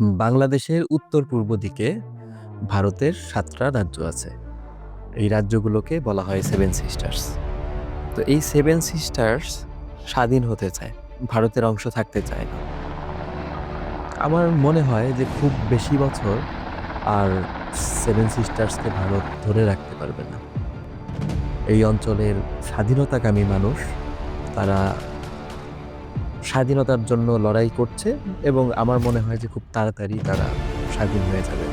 বাংলাদেশের উত্তর-পূর্ব দিকে ভারতের সাতটা রাজ্য আছে। এই রাজ্যগুলোকে বলা হয় সেভেন সিস্টার্স। তো এই সেভেন সিস্টার্স স্বাধীন হতে চায়। ভারতের অংশ থাকতে চায় না। আমার মনে হয় যে খুব বেশি বছর আর সেভেন সিস্টার্সকে ভারত ধরে রাখতে পারবে না। এই অঞ্চলের স্বাধীনতাকামী মানুষ, তারা স্বাধীনতার জন্য লড়াই করছে এবং আমার মনে হয় যে খুব তাড়াতাড়ি তারা স্বাধীন হয়ে যাবে।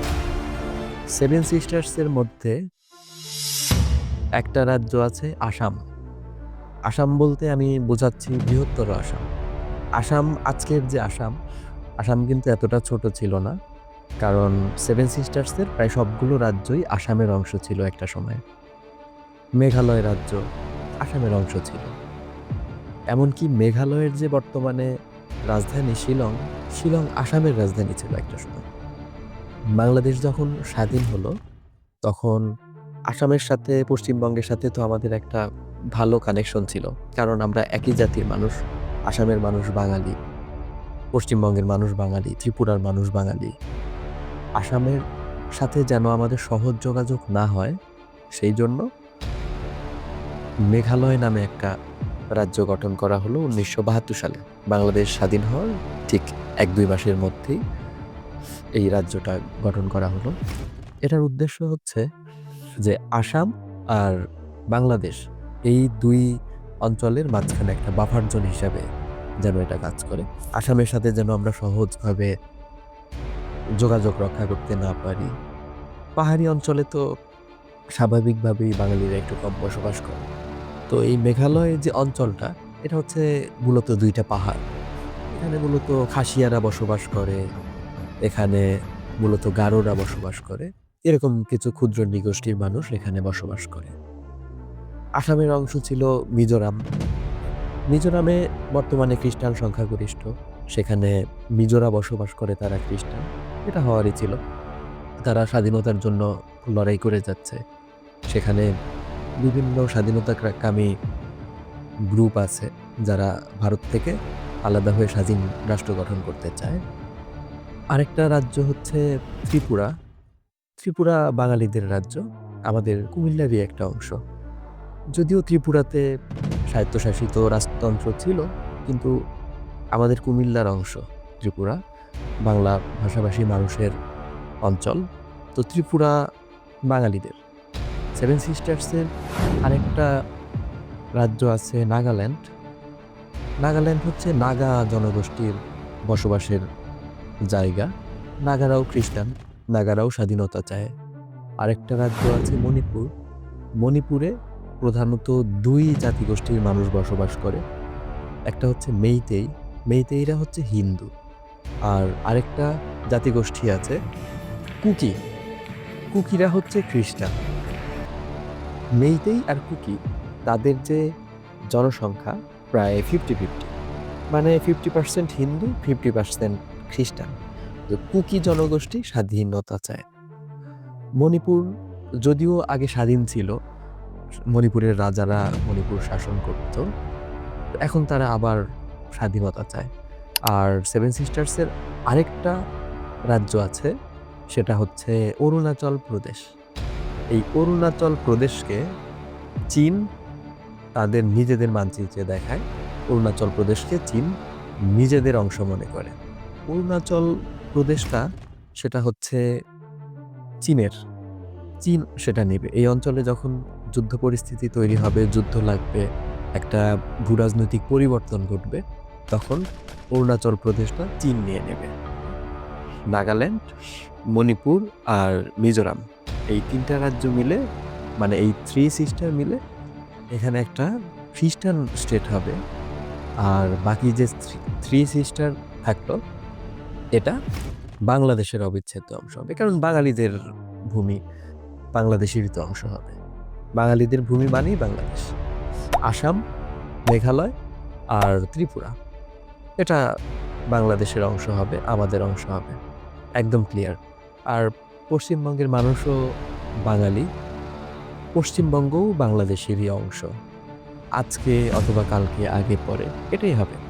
সেভেন সিস্টার্সের মধ্যে একটা রাজ্য আছে আসাম। আসাম বলতে আমি বোঝাচ্ছি বৃহত্তর আসাম। আসাম আজকের যে আসাম, আসাম কিন্তু এতটা ছোট ছিল না। কারণ সেভেন সিস্টার্সের প্রায় সবগুলো রাজ্যই আসামের অংশ ছিল একটা সময় মেঘালয় রাজ্য আসামের অংশ ছিল। এমনকি মেঘালয়ের যে বর্তমানে রাজধানী শিলং, শিলং আসামের রাজধানী ছিল একটা সময়। বাংলাদেশ যখন স্বাধীন হলো, তখন আসামের সাথে পশ্চিমবঙ্গের সাথে তো আমাদের একটা ভালো কানেকশন ছিল। কারণ আমরা একই জাতির মানুষ। আসামের মানুষ বাঙালি, পশ্চিমবঙ্গের মানুষ বাঙালি, ত্রিপুরার মানুষ বাঙালি। আসামের সাথে যেন আমাদের সহজ যোগাযোগ না হয়, সেই জন্য মেঘালয় নামে একটা রাজ্য গঠন করা হলো ১৯৭২ সালে। বাংলাদেশ স্বাধীন হওয়ার ঠিক ১-২ মাসের মধ্যেই এই রাজ্যটা গঠন করা হলো। এটার উদ্দেশ্য হচ্ছে যে আসাম আর বাংলাদেশ এই দুই অঞ্চলের মাঝখানে একটা বাফার জোন হিসাবে যেন এটা কাজ করে। আসামের সাথে যেন আমরা সহজভাবে যোগাযোগ রক্ষা করতে না পারি। পাহাড়ি অঞ্চলে তো স্বাভাবিকভাবেই বাঙালিরা একটু কম বসবাস করে। তো এই মেঘালয় যে অঞ্চলটা, এটা হচ্ছে মূলত দুইটা পাহাড়। এখানে মূলত খাসিয়ারা বসবাস করে, এখানে মূলত গারোরা বসবাস করে। এরকম কিছু ক্ষুদ্র নৃগোষ্ঠীর মানুষ এখানে বসবাস করে। আসামের অংশ ছিল মিজোরাম। মিজোরামে বর্তমানে খ্রিস্টান সংখ্যাগরিষ্ঠ। সেখানে মিজোরা বসবাস করে তারা খ্রিস্টান। এটা হওয়ারই ছিল। তারা স্বাধীনতার জন্য লড়াই করে যাচ্ছে। সেখানে বিভিন্ন স্বাধীনতাকামী গ্রুপ আছে, যারা ভারত থেকে আলাদা হয়ে স্বাধীন রাষ্ট্র গঠন করতে চায়। আরেকটা রাজ্য হচ্ছে ত্রিপুরা। ত্রিপুরা বাঙালিদের রাজ্য। আমাদের কুমিল্লারই একটা অংশ। যদিও ত্রিপুরাতে স্বায়ত্তশাসিত রাজতন্ত্র ছিল, কিন্তু আমাদের কুমিল্লার অংশ ত্রিপুরা। বাংলা ভাষাভাষী মানুষের অঞ্চল। তো ত্রিপুরা বাঙালিদের। সেভেন সিস্টার্সের আরেকটা রাজ্য আছে নাগাল্যান্ড। নাগাল্যান্ড হচ্ছে নাগা জনগোষ্ঠীর বসবাসের জায়গা। নাগারাও খ্রিস্টান, নাগারাও স্বাধীনতা চায়। আরেকটা রাজ্য আছে মণিপুর। মণিপুরে প্রধানত দুই জাতিগোষ্ঠীর মানুষ বসবাস করে। একটা হচ্ছে মেইতেই, মেইতেইরা হচ্ছে হিন্দু। আর আরেকটা জাতিগোষ্ঠী আছে কুকি। কুকিরা হচ্ছে খ্রিস্টান। মেইতেই আর কুকি তাদের যে জনসংখ্যা প্রায় 50-50 মানে 50% হিন্দু, 50% খ্রিস্টান। তো কুকি জনগোষ্ঠী স্বাধীনতা চায়। মণিপুর যদিও আগে স্বাধীন ছিল, মণিপুরের রাজারা মণিপুর শাসন করত। এখন তারা আবার স্বাধীনতা চায়। আর সেভেন সিস্টার্সের আরেকটা রাজ্য আছে, সেটা হচ্ছে অরুণাচল প্রদেশ। এই অরুণাচল প্রদেশকে চীন তাদের নিজেদের মানচিত্রে দেখায়। অরুণাচল প্রদেশকে চীন নিজেদের অংশ মনে করে। অরুণাচল প্রদেশটা সেটা হচ্ছে চীনের। চীন সেটা নেবে। এই অঞ্চলে যখন যুদ্ধ পরিস্থিতি তৈরি হবে, যুদ্ধ লাগবে, একটা ভূরাজনৈতিক পরিবর্তন ঘটবে, তখন অরুণাচল প্রদেশটা চীন নিয়ে নেবে। নাগাল্যান্ড, মণিপুর আর মিজোরাম এই ৩ টা রাজ্য মিলে মানে এই থ্রি সিস্টার মিলে এখানে একটা খ্রিস্টান স্টেট হবে। আর বাকি যে থ্রি সিস্টার থাকল, এটা বাংলাদেশের অবিচ্ছেদ্য অংশ হবে। কারণ বাঙালিদের ভূমি বাংলাদেশেরই তো অংশ হবে। বাঙালিদের ভূমি মানেই বাংলাদেশ। আসাম, মেঘালয় আর ত্রিপুরা। এটা বাংলাদেশের অংশ হবে, আমাদের অংশ হবে। একদম ক্লিয়ার। আর পশ্চিমবঙ্গের মানুষও বাঙালি। পশ্চিমবঙ্গও বাংলাদেশেরই অংশ। আজকে অথবা কালকে, আগে পরে এটাই হবে।